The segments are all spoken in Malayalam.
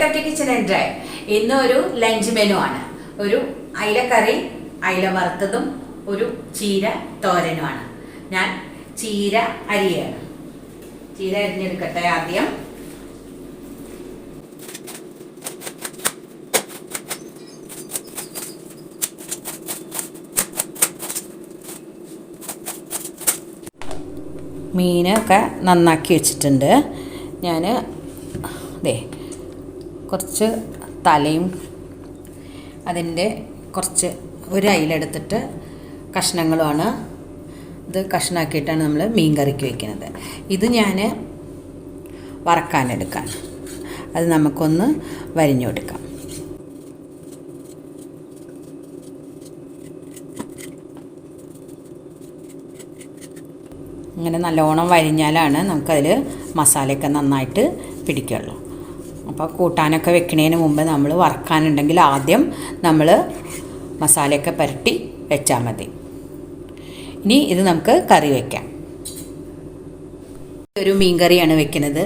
Welcome to kitchen and drive ഇന്ന് ഒരു ലഞ്ച് മെനു ആണ്. ഒരു അയിലക്കറി അയില വറുത്തതും ഒരു ചീര തോരനുമാണ് ഞാൻ ചീര അരിയാണ്. ചീര അരിഞ്ഞെടുക്കട്ടെ ആദ്യം. മീനൊക്കെ നന്നാക്കി വെച്ചിട്ടുണ്ട്. ഞാൻ ദേ കുറച്ച് തലയും അതിന്റെ കുറച്ച് ഒരു അയിലെടുത്തിട്ട് കഷ്ണങ്ങളുമാണ്. ഇത് കഷ്ണാക്കിയിട്ടാണ് നമ്മൾ മീൻ കറിക്ക് വയ്ക്കുന്നത് ഇത് ഞാൻ വറക്കാനെടുക്കാൻ അത് നമുക്കൊന്ന് വരിഞ്ഞു കൊടുക്കാം. ഇങ്ങനെ നല്ലോണം വരിഞ്ഞാലാണ് നമുക്കതിൽ മസാലയൊക്കെ നന്നായിട്ട് പിടിക്കുള്ളൂ. അപ്പോൾ കൂട്ടാനൊക്കെ വെക്കുന്നതിന് മുമ്പ് നമ്മൾ വറക്കാനുണ്ടെങ്കിൽ ആദ്യം നമ്മൾ മസാലയൊക്കെ പുരട്ടി വെച്ചാൽ മതി. ഇനി ഇത് നമുക്ക് കറി വയ്ക്കാം ഒരു മീൻ കറിയാണ് വെക്കുന്നത്.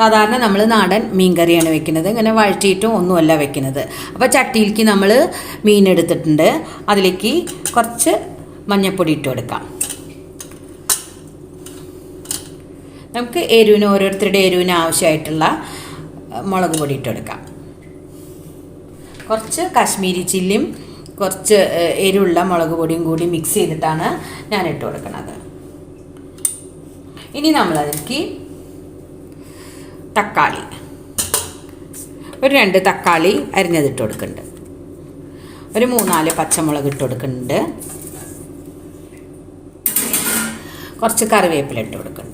സാധാരണ നമ്മൾ നാടൻ മീൻ കറിയാണ് വെക്കുന്നത്. ഇങ്ങനെ വഴറ്റിയിട്ടും ഒന്നുമല്ല വെക്കുന്നത്. അപ്പോൾ ചട്ടിയിലേക്ക് നമ്മൾ മീൻ എടുത്തിട്ടുണ്ട്. അതിലേക്ക് കുറച്ച് മഞ്ഞൾപ്പൊടി ഇട്ട് കൊടുക്കാം. നമുക്ക് എരിവിന് ഓരോരുത്തരുടെ എരിവിന് ആവശ്യമായിട്ടുള്ള മുളക് പൊടി ഇട്ടെടുക്കാം. കുറച്ച് കാശ്മീരി ചില്ലിയും കുറച്ച് എരിവുള്ള മുളക് പൊടിയും കൂടി മിക്സ് ചെയ്തിട്ടാണ് ഞാൻ ഇട്ട് കൊടുക്കുന്നത്. ഇനി നമ്മൾ അതിലേക്ക് തക്കാളി. ഒരു രണ്ട് തക്കാളി അരിഞ്ഞതിട്ട് കൊടുക്കുന്നുണ്ട്. ഒരു മൂന്നാൽ പച്ചമുളക് ഇട്ട് കൊടുക്കുന്നുണ്ട്. കുറച്ച് കറിവേപ്പില ഇട്ട് കൊടുക്കുന്നുണ്ട്.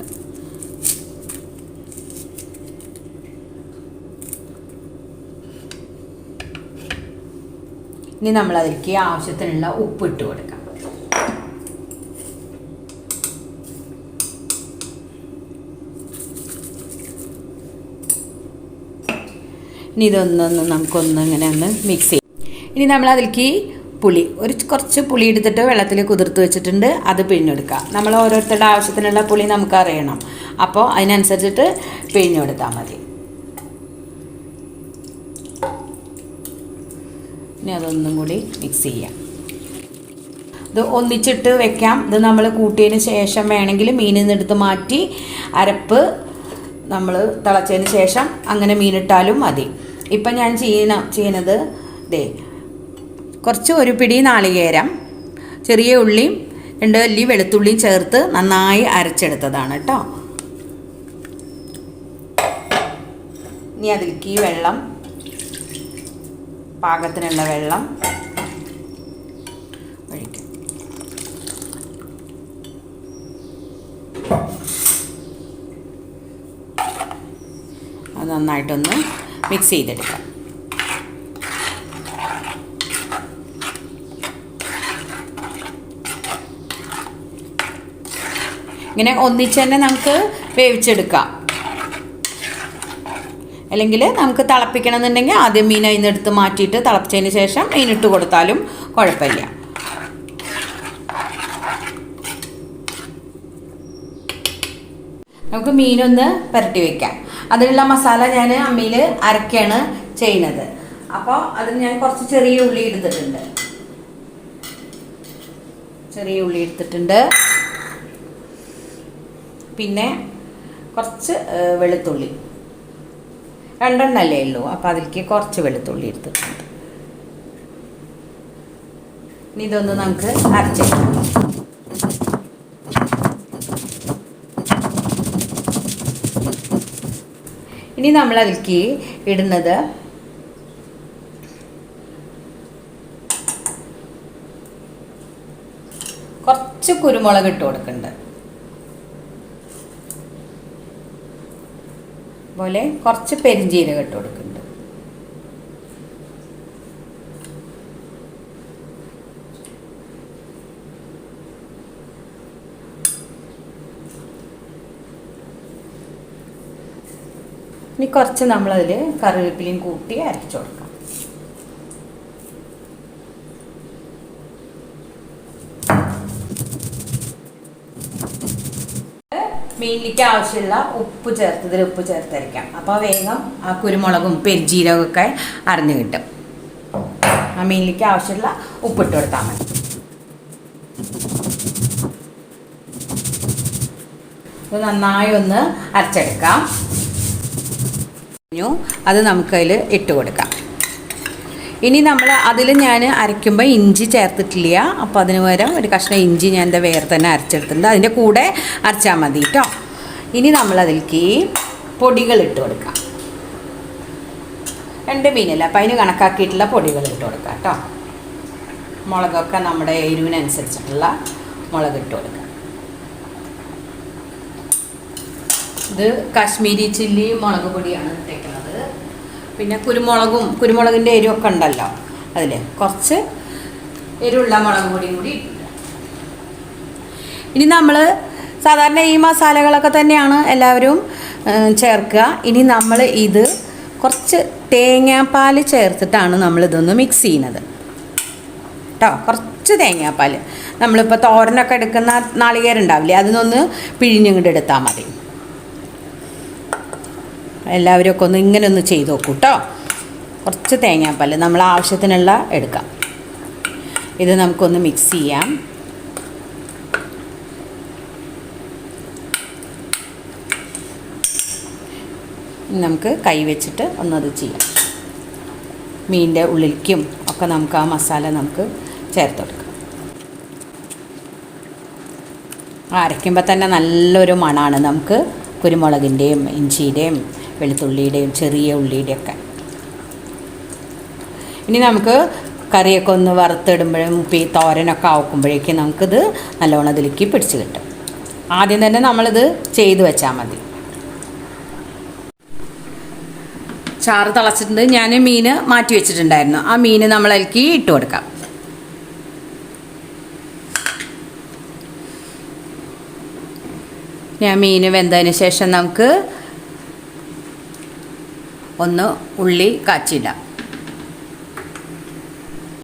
ഇനി നമ്മൾ അതിലേക്ക് ആവശ്യത്തിനുള്ള ഉപ്പ് ഇട്ട് കൊടുക്കാം. ഇനി ഇതൊന്നൊന്ന് നമുക്കൊന്ന് ഇങ്ങനെ ഒന്ന് മിക്സ് ചെയ്യാം. ഇനി നമ്മൾ അതിലേക്ക് പുളി ഒരു കുറച്ച് പുളി എടുത്തിട്ട് വെള്ളത്തിൽ കുതിർത്ത് വെച്ചിട്ടുണ്ട് അത് പിഴിഞ്ഞെടുക്കുക നമ്മൾ ഓരോരുത്തരുടെ ആവശ്യത്തിനുള്ള പുളി നമുക്കറിയണം. അപ്പോൾ അതിനനുസരിച്ചിട്ട് പിഴിഞ്ഞെടുത്താൽ മതി. ഇനി അതൊന്നും കൂടി മിക്സ് ചെയ്യാം. ഇത് ഒന്നിച്ചിട്ട് വെക്കാം. ഇത് നമ്മൾ കൂട്ടിയതിന് ശേഷം വേണമെങ്കിൽ മീനിൽ നിന്നെടുത്ത് മാറ്റി അരപ്പ് നമ്മൾ തിളച്ചതിന് ശേഷം അങ്ങനെ മീനിട്ടാലും മതി. ഇപ്പം ഞാൻ ചെയ്യണ ചെയ്യുന്നത് ദേ കുറച്ച് ഒരു പിടി നാളികേരം ചെറിയ ഉള്ളിയും രണ്ട് വലിയ വെളുത്തുള്ളിയും ചേർത്ത് നന്നായി അരച്ചെടുത്തതാണ് കേട്ടോ. ഇനി അതിലേക്ക് ഈ വെള്ളം പാകത്തിനുള്ള വെള്ളം ഒഴിക്കും. അത് നന്നായിട്ടൊന്ന് മിക്സ് ചെയ്തെടുക്കാം. ഇങ്ങനെ ഒന്നിച്ച് തന്നെ നമുക്ക് വേവിച്ചെടുക്കാം. അല്ലെങ്കിൽ നമുക്ക് തിളപ്പിക്കണം എന്നുണ്ടെങ്കിൽ ആദ്യം മീൻ അതിൽ എടുത്ത് മാറ്റിയിട്ട് തിളപ്പിച്ചതിന് ശേഷം മീനിട്ട് കൊടുത്താലും കുഴപ്പമില്ല. നമുക്ക് മീനൊന്ന് പുരട്ടി വെക്കാം. അതിനുള്ള മസാല ഞാൻ അമ്മിയിൽ അരക്കാണ് ചെയ്യുന്നത്. അപ്പോൾ അതിന് ഞാൻ കുറച്ച് ചെറിയ ഉള്ളി എടുത്തിട്ടുണ്ട്. ചെറിയ ഉള്ളി എടുത്തിട്ടുണ്ട്. പിന്നെ കുറച്ച് വെളുത്തുള്ളി. രണ്ടെണ്ണല്ലേ ഉള്ളൂ. അപ്പോൾ അതിലേക്ക് കുറച്ച് വെളുത്തുള്ളി എടുത്തിട്ടുണ്ട്. ഇനി ഇതൊന്ന് നമുക്ക് അരച്ചെടുക്കാം. ഇനി നമ്മൾ അതിലേക്ക് ഇടുന്നത് കുറച്ച് കുരുമുളക് ഇട്ട് കൊടുക്കുന്നുണ്ട് പോലെ കുറച്ച് പെരിഞ്ചീരകം ഇട്ട് കൊടുക്കുന്നുണ്ട്. ഇനി കുറച്ച് നമ്മളതിൽ കറിവേപ്പിലയും കൂട്ടി അരച്ചു കൊടുക്കാം മീനിലേക്ക് ആവശ്യമുള്ള ഉപ്പ് ചേർത്തതിൽ ഉപ്പ് ചേർത്തരയ്ക്കാം അപ്പോൾ വേഗം ആ കുരുമുളകും പെരിജീരകമൊക്കെ അറിഞ്ഞു കിട്ടും. ആ മീനിലേക്ക് ആവശ്യമുള്ള ഉപ്പിട്ട് കൊടുത്താൽ മതി. ഇത് നന്നായി ഒന്ന് അരച്ചെടുക്കാം. അത് നമുക്കതിൽ ഇട്ട് കൊടുക്കാം. ഇനി നമ്മൾ അതിൽ ഞാൻ അരയ്ക്കുമ്പോൾ ഇഞ്ചി ചേർത്തിട്ടില്ല. അപ്പോൾ അതിന് പകരം ഒരു കഷ്ണം ഇഞ്ചി ഞാൻ എന്റെ വേറെ തന്നെ അരച്ചെടുത്തിട്ടുണ്ട്. അതിന്റെ കൂടെ അരച്ചാൽ മതി കേട്ടോ. ഇനി നമ്മൾ അതിലേക്ക് പൊടികൾ ഇട്ട് കൊടുക്കാം. രണ്ട് മീനല്ല? അപ്പം അതിന് കണക്കാക്കിയിട്ടുള്ള പൊടികൾ ഇട്ട് കൊടുക്കാം കേട്ടോ. മുളകൊക്കെ നമ്മുടെ എരിവിനനുസരിച്ചിട്ടുള്ള മുളക് ഇട്ട് കൊടുക്കാം. ഇത് കാശ്മീരി ചില്ലി മുളക് പൊടിയാണ് ഇട്ടേക്കുന്നത്. പിന്നെ കുരുമുളകും കുരുമുളകിന്റെ എരിവൊക്കെ ഉണ്ടല്ലോ അതിൽ കുറച്ച് എരിവുള്ള മുളക് കൂടി ഇട്ടിട്ടുണ്ട് ഇനി നമ്മൾ സാധാരണ ഈ മസാലകളൊക്കെ തന്നെയാണ് എല്ലാവരും ചേർക്കുക. ഇനി നമ്മൾ ഇത് കുറച്ച് തേങ്ങാപ്പാൽ ചേർത്തിട്ടാണ് നമ്മളിതൊന്ന് മിക്സ് ചെയ്യുന്നത്. കേട്ടോ കുറച്ച് തേങ്ങാപ്പാൽ നമ്മളിപ്പോൾ തോരനൊക്കെ എടുക്കുന്ന നാളികേരുണ്ടാവില്ലേ അതിനൊന്ന് പിഴിഞ്ഞിങ്ങോട്ട് എടുത്താൽ മതി. എല്ലാവരും ഒന്ന് ഇങ്ങനെ ഒന്ന് ചെയ്ത് നോക്കൂ കേട്ടോ കുറച്ച് തേങ്ങാപ്പാൽ നമ്മൾ ആവശ്യത്തിനുള്ള എടുക്കാം. ഇത് നമുക്കൊന്ന് മിക്സ് ചെയ്യാം. നമുക്ക് കൈ വെച്ചിട്ട് ഒന്നത് ചെയ്യാം. മീനിന്റെ ഉള്ളിലേക്കും ഒക്കെ നമുക്ക് ആ മസാല നമുക്ക് ചേർത്ത് കൊടുക്കാം. അരയ്ക്കുമ്പോൾ തന്നെ നല്ലൊരു മണമാണ് നമുക്ക് കുരുമുളകിന്റെയും ഇഞ്ചിയുടെയും വെളുത്തുള്ളിയുടെയും ചെറിയ ഉള്ളിയുടെയും ഒക്കെ ഇനി നമുക്ക് കറിയൊക്കെ ഒന്ന് വറുത്തിടുമ്പോഴും ഈ തോരനൊക്കെ ആക്കുമ്പോഴേക്കും നമുക്കിത് നല്ലോണം ഇതിലേക്ക് പിടിച്ച് കിട്ടും. ആദ്യം തന്നെ നമ്മളിത് ചെയ്ത് വെച്ചാൽ മതി. ചാറ് തിളച്ചിട്ടുണ്ട്. ഞാൻ മീൻ മാറ്റി വെച്ചിട്ടുണ്ടായിരുന്നു. ആ മീൻ നമ്മൾ അതിലേക്ക് ഇട്ട് കൊടുക്കാം. ഞാൻ മീൻ വെന്തതിന് ശേഷം നമുക്ക് ഒന്ന് ഉള്ളി കാച്ചിടാം.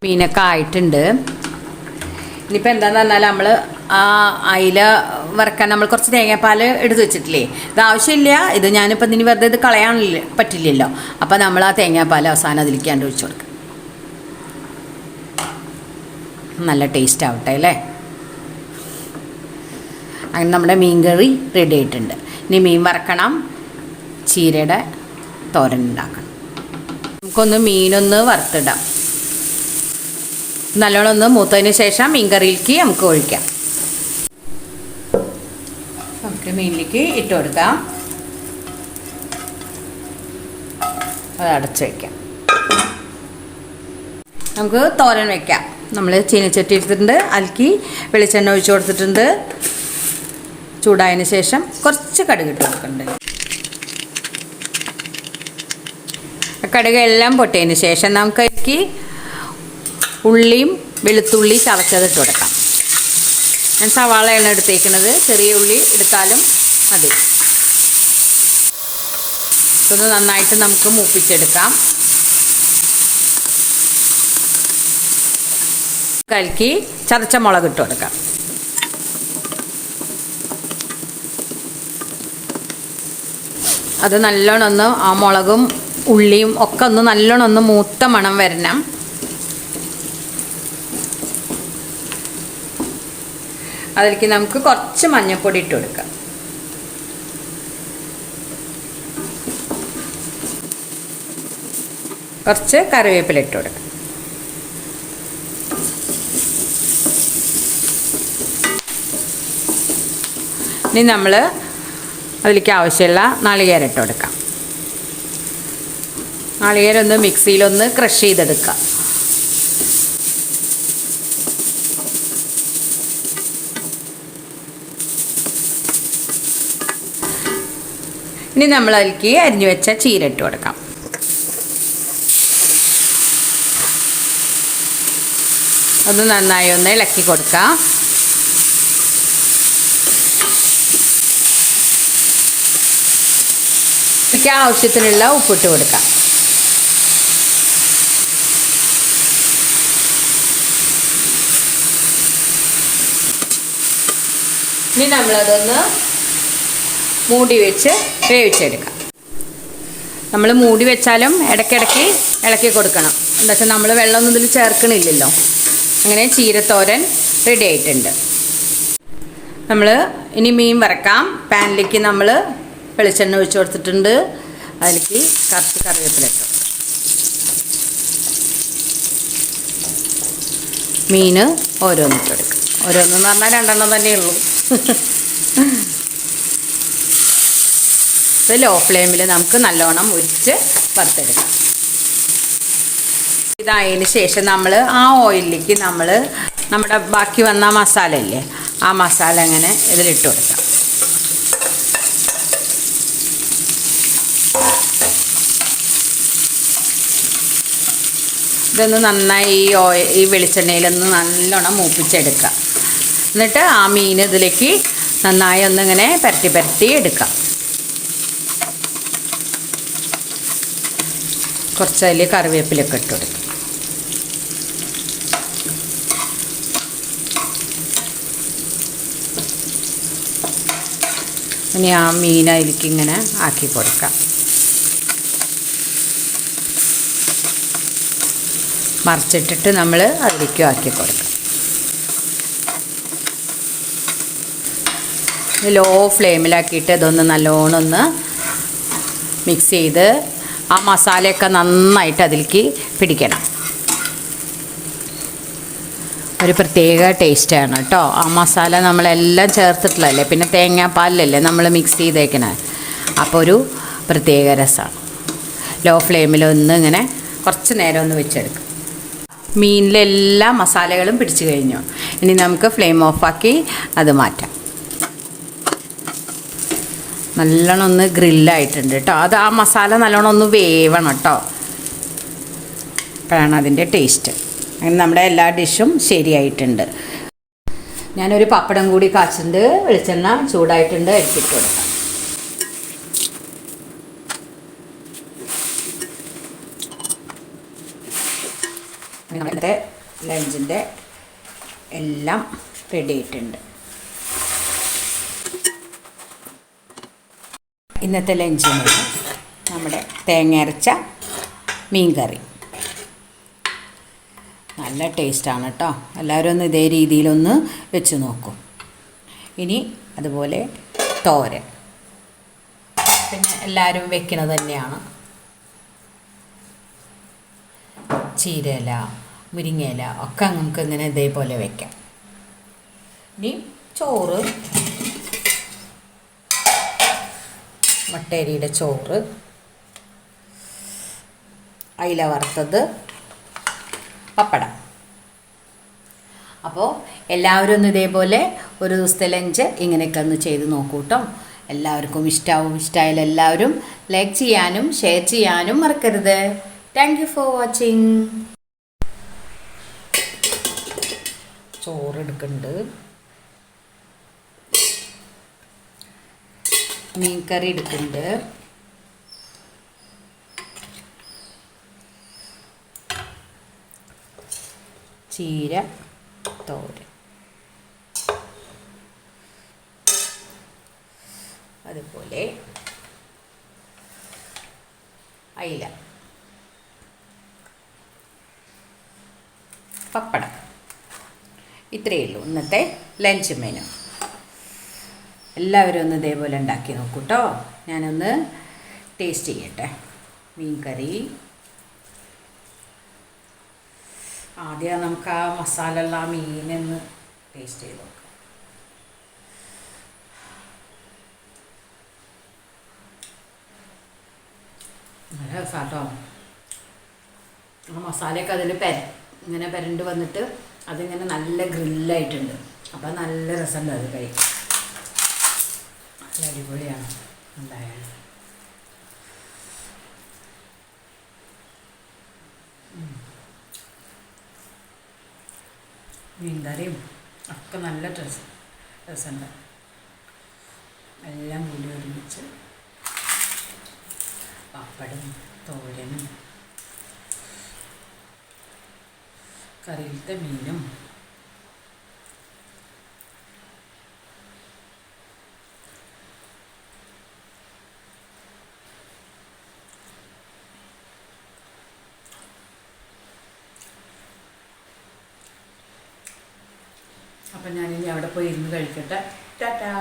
മീനൊക്കെ ആയിട്ടുണ്ട്. ഇനിയിപ്പോൾ എന്താണെന്ന് പറഞ്ഞാൽ നമ്മൾ ആ അയില വറക്കാൻ നമ്മൾ കുറച്ച് തേങ്ങാപ്പാൽ എടുത്ത് വെച്ചിട്ടില്ലേ? ഇത് ആവശ്യമില്ല. ഇത് ഞാനിപ്പോൾ ഇനി വെറുതെ ഇത് കളയാനില്ല പറ്റില്ലല്ലോ. അപ്പോൾ നമ്മൾ ആ തേങ്ങാപ്പാൽ അവസാനം അതിലേക്കാണ്ട് ഒഴിച്ചു കൊടുക്കുക നല്ല ടേസ്റ്റ് ആവട്ടെ അല്ലേ? അങ്ങനെ നമ്മുടെ മീൻ കറി റെഡി ആയിട്ടുണ്ട്. ഇനി മീൻ വറക്കണം. ചീരയുടെ തോരൻ ഉണ്ടാക്കണം നമുക്കൊന്ന് മീനൊന്ന് വറുത്തിടാം. നല്ലോണം ഒന്ന് മൂത്തതിന് ശേഷം മീൻ കറിയിലേക്ക് നമുക്ക് ഒഴിക്കാം. നമുക്ക് മീനിലേക്ക് ഇട്ട് കൊടുക്കാം. അത് അടച്ചു വയ്ക്കാം നമുക്ക് തോരൻ വെക്കാം. നമ്മൾ ചീനച്ചട്ടി എടുത്തിട്ടുണ്ട്. അലക്കി വെളിച്ചെണ്ണ ഒഴിച്ചു കൊടുത്തിട്ടുണ്ട്. ചൂടായതിന് ശേഷം കുറച്ച് കടുക് ഇട്ട് കൊടുക്കുന്നുണ്ട്. കടുക് എല്ലാം പൊട്ടിയതിന് ശേഷം നമുക്ക് അതിലേക്ക് ഉള്ളിയും വെളുത്തുള്ളി ചതച്ചതിട്ട് കൊടുക്കാം. ഞാൻ സവാളയാണ് എടുത്തേക്കുന്നത്. ചെറിയ ഉള്ളി എടുത്താലും മതി. ഇതൊന്ന് നന്നായിട്ട് നമുക്ക് മൂപ്പിച്ചെടുക്കാം. കലക്കി ചതച്ച മുളക് ഇട്ട് കൊടുക്കാം. അത് നല്ലോണം ഒന്ന് ആ മുളകും ഉള്ളിയും ഒക്കെ ഒന്ന് നല്ലോണം ഒന്ന് മൂത്ത മണം വരണം. അതിലേക്ക് നമുക്ക് കുറച്ച് മഞ്ഞൾപ്പൊടി ഇട്ട് കൊടുക്കാം. കുറച്ച് കറിവേപ്പില ഇട്ട് കൊടുക്കാം. ഇനി നമ്മൾ അതിലേക്ക് ആവശ്യമുള്ള നാളികേരം ഇട്ട് കൊടുക്കാം. നാളികേരം ഒന്ന് മിക്സിയിലൊന്ന് ക്രഷ് ചെയ്തെടുക്കുക ഇനി നമ്മൾ അതിലേക്ക് അരിഞ്ഞു വെച്ച ചീര ഇട്ട് കൊടുക്കാം. അത് നന്നായി ഒന്ന് ഇളക്കി കൊടുക്കാം. ആവശ്യത്തിനുള്ള ഉപ്പിട്ട് കൊടുക്കാം. ഇനി നമ്മളതൊന്ന് മൂടി വെച്ച് വേവിച്ചെടുക്കാം. നമ്മൾ മൂടി വെച്ചാലും ഇടയ്ക്കിടയ്ക്ക് ഇളക്കി കൊടുക്കണം. എന്താ വെച്ചാൽ നമ്മൾ വെള്ളമൊന്നും ഇതിൽ ചേർക്കണില്ലല്ലോ. അങ്ങനെ ചീരത്തോരൻ റെഡി ആയിട്ടുണ്ട്. നമ്മൾ ഇനി മീൻ വറക്കാം. പാനിലേക്ക് നമ്മൾ വെളിച്ചെണ്ണ ഒഴിച്ച് കൊടുത്തിട്ടുണ്ട്. അതിലേക്ക് കറച്ച് കറിവേപ്പില ഇട്ടു. മീൻ ഓരോന്നിട്ട് എടുക്കാം. ഓരോന്നെന്ന് പറഞ്ഞാൽ രണ്ടെണ്ണം തന്നെ ഉള്ളൂ. ഇത് ലോ ഫ്ലെയിമിൽ നമുക്ക് നല്ലോണം ഉരിച്ച് വറുത്തെടുക്കാം. ഇതായതിന് ശേഷം നമ്മൾ ആ ഓയിലിലേക്ക് നമ്മൾ നമ്മുടെ ബാക്കി വന്ന മസാല ഇല്ലേ ആ മസാല അങ്ങനെ ഇതിലിട്ട് കൊടുക്കാം. ഇതൊന്ന് നന്നായി ഈ ഓയിൽ ഈ വെളിച്ചെണ്ണയിലൊന്ന് നല്ലോണം മൂപ്പിച്ചെടുക്കുക എന്നിട്ട് ആ മീൻ ഇതിലേക്ക് നന്നായി ഒന്നിങ്ങനെ പരട്ടി പരട്ടി എടുക്കാം. കുറച്ച് അതിൽ കറിവേപ്പിലൊക്കെ ഇട്ട് കൊടുക്കും. ഇനി ആ മീൻ അതിലേക്ക് ഇങ്ങനെ ആക്കി കൊടുക്കാം. മറിച്ചിട്ടിട്ട് നമ്മൾ അതിലേക്കും ആക്കി കൊടുക്കാം. ലോ ഫ്ലെയിമിലാക്കിയിട്ട് ഇതൊന്ന് നല്ലോണം ഒന്ന് മിക്സ് ചെയ്ത് ആ മസാലയൊക്കെ നന്നായിട്ട് അതിലേക്ക് പിടിക്കണം. ഒരു പ്രത്യേക ടേസ്റ്റാണ് കേട്ടോ ആ മസാല നമ്മളെല്ലാം ചേർത്തിട്ടുള്ളതല്ലേ? പിന്നെ തേങ്ങാപ്പാലിലല്ലേ നമ്മൾ മിക്സ് ചെയ്തേക്കണേ? അപ്പോൾ ഒരു പ്രത്യേക രസമാണ് ലോ ഫ്ലെയിമിൽ ഒന്ന് ഇങ്ങനെ കുറച്ച് നേരം ഒന്ന് വെച്ചെടുക്കും. മീനിലെല്ലാ മസാലകളും പിടിച്ചു കഴിഞ്ഞു. ഇനി നമുക്ക് ഫ്ലെയിം ഓഫാക്കി അത് മാറ്റാം. നല്ലോണം ഒന്ന് ഗ്രില്ലായിട്ടുണ്ട് കേട്ടോ അത് ആ മസാല നല്ലോണം ഒന്ന് വേവണം കേട്ടോ അപ്പോഴാണ് അതിന്റെ ടേസ്റ്റ്. അങ്ങനെ നമ്മുടെ എല്ലാ ഡിഷും ശരിയായിട്ടുണ്ട്. ഞാനൊരു പപ്പടം കൂടി കാച്ചിട്ടുണ്ട്. വെളിച്ചെണ്ണ ചൂടായിട്ടുണ്ട്. എടുത്തിട്ട് കൊടുക്കാം. ഞങ്ങളുടെ ലഞ്ചിന്റെ എല്ലാം റെഡി ആയിട്ടുണ്ട്. ഇന്നത്തെ ലഞ്ചിന് നമ്മുടെ തേങ്ങ അരച്ച മീൻ കറി നല്ല ടേസ്റ്റാണ് കേട്ടോ. എല്ലാവരും ഒന്ന് ഇതേ രീതിയിലൊന്ന് വെച്ച് നോക്കും. ഇനി അതുപോലെ തോരൻ. പിന്നെ എല്ലാവരും വെക്കുന്നത് തന്നെയാണ്. ചീരയില മുരിങ്ങയില ഒക്കെ നമുക്ക് ഇങ്ങനെ ഇതേപോലെ വെക്കാം. ഇനി ചോറ് മുട്ടേരിയുടെ ചോറ്. അയില വറുത്തത്. പപ്പടം. അപ്പോൾ എല്ലാവരും ഒന്ന് ഇതേപോലെ ഒരു ദിവസത്തെ ലഞ്ച് ഇങ്ങനെയൊക്കെ ഒന്ന് ചെയ്ത് നോക്കൂ കേട്ടോ എല്ലാവർക്കും ഇഷ്ടാവും. ഇഷ്ടമായാലും എല്ലാവരും ലൈക്ക് ചെയ്യാനും ഷെയർ ചെയ്യാനും മറക്കരുത്. താങ്ക് യു ഫോർ വാച്ചിങ് ചോറ് എടുക്കുന്നുണ്ട് മീൻ കറി എടുക്കുന്നുണ്ട് ചീര തോരൻ. അതുപോലെ അയില. പപ്പടം. ഇത്രയേ ഉള്ളൂ. ഇന്നത്തെ ലഞ്ച് മെനു. എല്ലാവരും ഒന്ന് ഇതേപോലെ ഉണ്ടാക്കി നോക്കൂ കേട്ടോ ഞാനൊന്ന് ടേസ്റ്റ് ചെയ്യട്ടെ. മീൻ കറി ആദ്യം നമുക്ക് ആ മസാല ഉള്ള ആ മീനൊന്ന് ടേസ്റ്റ് ചെയ്ത് നോക്കാം. നല്ല രസാട്ടോ ആ മസാലയൊക്കെ അതിൽ പെര ഇങ്ങനെ പെരണ്ട് വന്നിട്ട് അതിങ്ങനെ നല്ല ഗ്രില്ലായിട്ടുണ്ട് അപ്പം നല്ല രസമുണ്ട് അത് കഴിക്കാൻ. നല്ല അടിപൊളിയാണ് ഉണ്ടായത് മീൻകറിയും ഒക്കെ നല്ല ഡ്രസ് ഡ്രസ്സുണ്ട് എല്ലാം കൂടി ഒരുമിച്ച് പപ്പടും തോരനും കറിയിലത്തെ മീനും അപ്പം ഞാനിനി അവിടെ പോയി ഇരുന്ന് കഴിക്കട്ടെ. ടാറ്റാ.